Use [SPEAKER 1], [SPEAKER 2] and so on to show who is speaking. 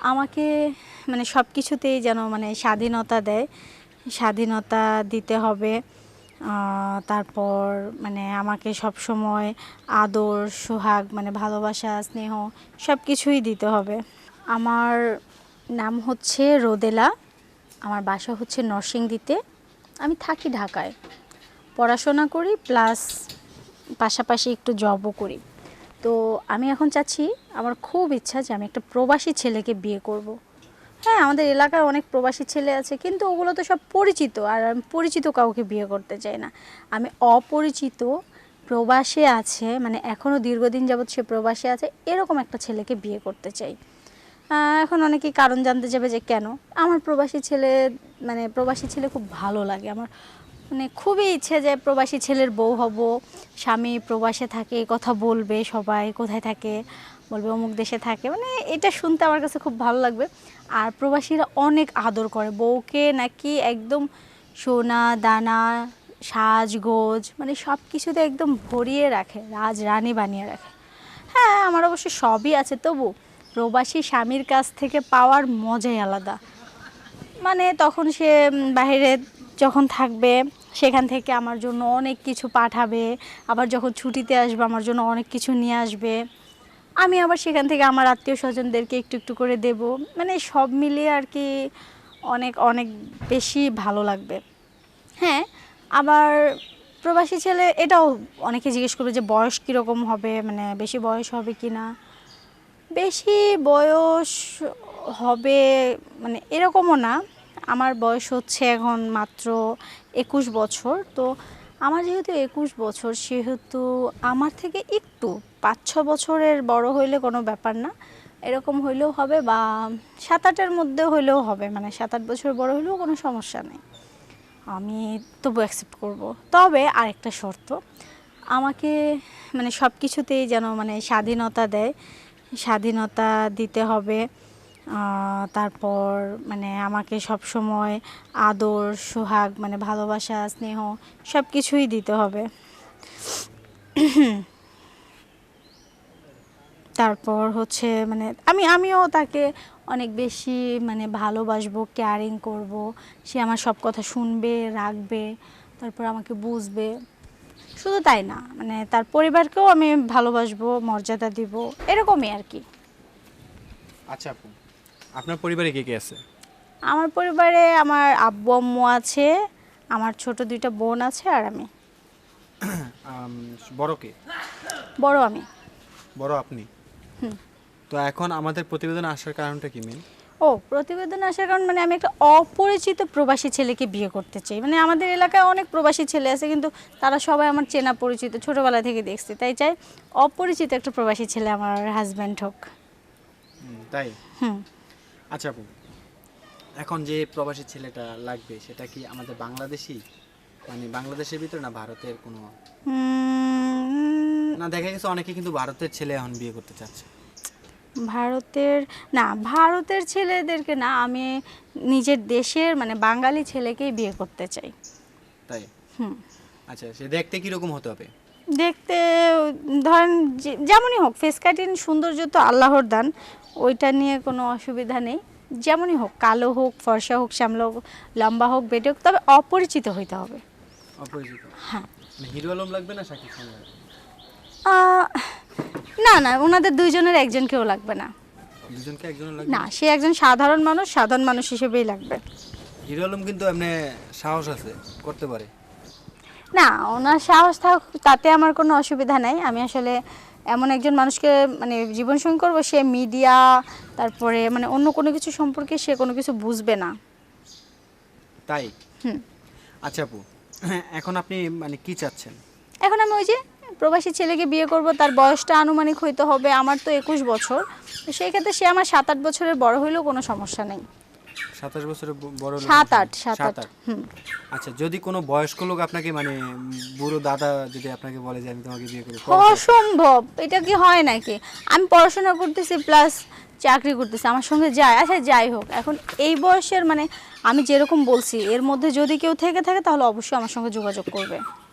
[SPEAKER 1] আমাকে মানে সব কিছুতেই যেন মানে স্বাধীনতা দেয়। স্বাধীনতা দিতে হবে। তারপর মানে আমাকে সব সময় আদর, সোহাগ মানে ভালোবাসা, স্নেহ সব কিছুই দিতে হবে। আমার নাম হচ্ছে রোদেলা। আমার বাসা হচ্ছে নরসিংদীতে। আমি থাকি ঢাকায়। পড়াশোনা করি, প্লাস পাশাপাশি একটু জবও করি। তো আমি এখন চাচ্ছি, আমার খুব ইচ্ছা যে আমি একটা প্রবাসী ছেলেকে বিয়ে করব। হ্যাঁ আমাদের এলাকায় অনেক প্রবাসী ছেলে আছে, কিন্তু ওগুলো তো সব পরিচিত, আর আমি পরিচিত কাউকে বিয়ে করতে চাই না। আমি অপরিচিত প্রবাসে আছে মানে এখনও দীর্ঘদিন যাবৎ সে প্রবাসে আছে, এরকম একটা ছেলেকে বিয়ে করতে চাই। এখন অনেকেই কারণ জানতে যাবে যে কেন? আমার প্রবাসী ছেলে মানে প্রবাসী ছেলে খুব ভালো লাগে, আমার মানে খুবই ইচ্ছে যে প্রবাসী ছেলের বউ হব। স্বামী প্রবাসে থাকে, কথা বলবে সবাই, কোথায় থাকে? বলবে অমুক দেশে থাকে। মানে এটা শুনতে আমার কাছে খুব ভালো লাগবে। আর প্রবাসীরা অনেক আদর করে। বউকে নাকি একদম সোনা, দানা, সাজগোজ মানে সব কিছুতে একদম ভরিয়ে রাখে রাজ রানী বানিয়ে রাখে। হ্যাঁ আমার অবশ্য সবই আছে, তবু প্রবাসী স্বামীর কাছ থেকে পাওয়ার মজাই আলাদা। মানে তখন সে বাইরে যখন থাকবে সেখান থেকে আমার জন্য অনেক কিছু পাঠাবে। আবার যখন ছুটিতে আসবে, আমার জন্য অনেক কিছু নিয়ে আসবে। আমি আবার সেখান থেকে আমার আত্মীয় স্বজনদেরকে একটু একটু করে দেব। মানে সব মিলিয়ে আর কি অনেক অনেক বেশি ভালো লাগবে। হ্যাঁ আবার প্রবাসী ছেলে এটাও অনেকে জিজ্ঞেস করবে যে বয়স কীরকম হবে? মানে বেশি বয়স হবে কি না? বেশি বয়স হবে মানে এরকমও না। আমার বয়স হচ্ছে এখন মাত্র একুশ বছর, তো আমার যেহেতু একুশ বছর, সেহেতু আমার থেকে একটু পাঁচ, ছ বছরের বড় হইলে কোনো ব্যাপার না। এরকম হইলেও হবে বা সাত, আটের মধ্যে হইলেও হবে মানে সাত, আট বছর বড় হইলেও কোনো সমস্যা নেই। আমি তবু অ্যাকসেপ্ট করব। তবে আরেকটা শর্ত, আমাকে মানে সব কিছুতেই যেন মানে স্বাধীনতা দেয়। স্বাধীনতা দিতে হবে। তারপর মানে আমাকে সব সময় আদর, সোহাগ মানে ভালোবাসা, স্নেহ সব কিছুই দিতে হবে। তারপর হচ্ছে মানে আমি, আমিও তাকে অনেক বেশি মানে ভালোবাসবো কেয়ারিং করব। সে আমার সব কথা শুনবে, রাখবে, তারপর আমাকে বুঝবে। শুধু তাই না মানে তার পরিবারকেও আমি ভালোবাসবো, মর্যাদা দিব, এরকমই আর কি।
[SPEAKER 2] আচ্ছা আপনার পরিবারে কে কে আছে?
[SPEAKER 1] আমার পরিবারে আমার আব্বু আম্মু আছে আমার ছোট দুইটা বোন আছে আর আমি।
[SPEAKER 2] আম, বড় কে?
[SPEAKER 1] বড় আমি।
[SPEAKER 2] বড় আপনি? তো এখন আমাদের প্রতিবেদন আসার কারণটা কি মেন
[SPEAKER 1] ও প্রতিবেদন আসার কারণ মানে আমি একটা অপরিচিত প্রবাসী ছেলেকে বিয়ে করতে চাই। মানে আমাদের এলাকায় অনেক প্রবাসী ছেলে আছে কিন্তু তারা সবাই আমার চেনা পরিচিত ছোটবেলা থেকে দেখছি। তাই চাই অপরিচিত একটা প্রবাসী ছেলে আমার হাজব্যান্ড হোক।
[SPEAKER 2] তাই?
[SPEAKER 1] হুম।
[SPEAKER 2] আচ্ছা আপু এখন যে প্রবাসী ছেলেটা লাগবে সেটা কি আমাদের বাংলাদেশি? মানে বাংলাদেশের ভিতরে না ভারতের কোনো? না দেখা গেছে অনেকে কিন্তু ভারতের ছেলে এখন বিয়ে করতে চাচ্ছে।
[SPEAKER 1] ভারতের না ভারতের ছেলেদেরকে না আমি নিজের দেশের মানে বাঙালি ছেলেকেই বিয়ে করতে চাই।
[SPEAKER 2] তাই?
[SPEAKER 1] হুম।
[SPEAKER 2] আচ্ছা সে দেখতে কীরকম হতে হবে?
[SPEAKER 1] দেখতে ধরেন যেমনই হোক ফেস কাটিং সৌন্দর্য তো আল্লাহর দান ওইটা নিয়ে কোনো অসুবিধা নেই। যেমনই হোক কালো হোক ফর্সা হোক শ্যামলা হোক লম্বা হোক বেটে হোক তবে অপরিচিত হইতে হবে।
[SPEAKER 2] অপরিচিত?
[SPEAKER 1] হ্যাঁ।
[SPEAKER 2] মানে হিরো আলম লাগবে না শাকিব খান
[SPEAKER 1] না না ওনাদের দুইজনের একজনকেও লাগবে না।
[SPEAKER 2] দুজনকে একজনের লাগবে?
[SPEAKER 1] না সে একজন সাধারণ মানুষ সাধারণ মানুষ হিসেবেই লাগবে।
[SPEAKER 2] হিরো আলম কিন্তু এমনি সাহস আছে করতে পারে।
[SPEAKER 1] না ওনার সাহস থাক তাতে আমার কোনো অসুবিধা নাই। আমি আসলে এমন একজন মানুষকে মানে জীবনসঙ্গী করব সে মিডিয়া তারপরে মানে অন্য কোনো কিছু সম্পর্কে সে কোনো কিছু বুঝবে না।
[SPEAKER 2] তাই?
[SPEAKER 1] হুম।
[SPEAKER 2] আচ্ছা আপু এখন আপনি মানে কি চাচ্ছেন?
[SPEAKER 1] এখন আমি ওই যে প্রবাসী ছেলেকে বিয়ে করব তার বয়সটা আনুমানিক হইতে হবে আমার তো একুশ বছর। সেই ক্ষেত্রে সে আমার সাত আট বছরের বড় হইলেও কোনো সমস্যা নেই।
[SPEAKER 2] সাতাশ বছরের বড় লোক
[SPEAKER 1] সাত
[SPEAKER 2] নাকি?
[SPEAKER 1] আট সাত আট। হুম।
[SPEAKER 2] আচ্ছা যদি কোনো বয়স্ক লোক আপনাকে মানে বুড়ো দাদা যদি আপনাকে বলে যে আমি তোমাকে বিয়ে করব
[SPEAKER 1] অসম্ভব। এটা কি হয় নাকি? আমি পড়াশোনা করতেছি প্লাস চাকরি করতেছি। আমার সঙ্গে যায় আচ্ছা যাই হোক। এখন এই বয়সের মানে আমি যেরকম বলছি এর মধ্যে যদি কেউ থেকে থাকে তাহলে অবশ্যই আমার সঙ্গে যোগাযোগ করবে।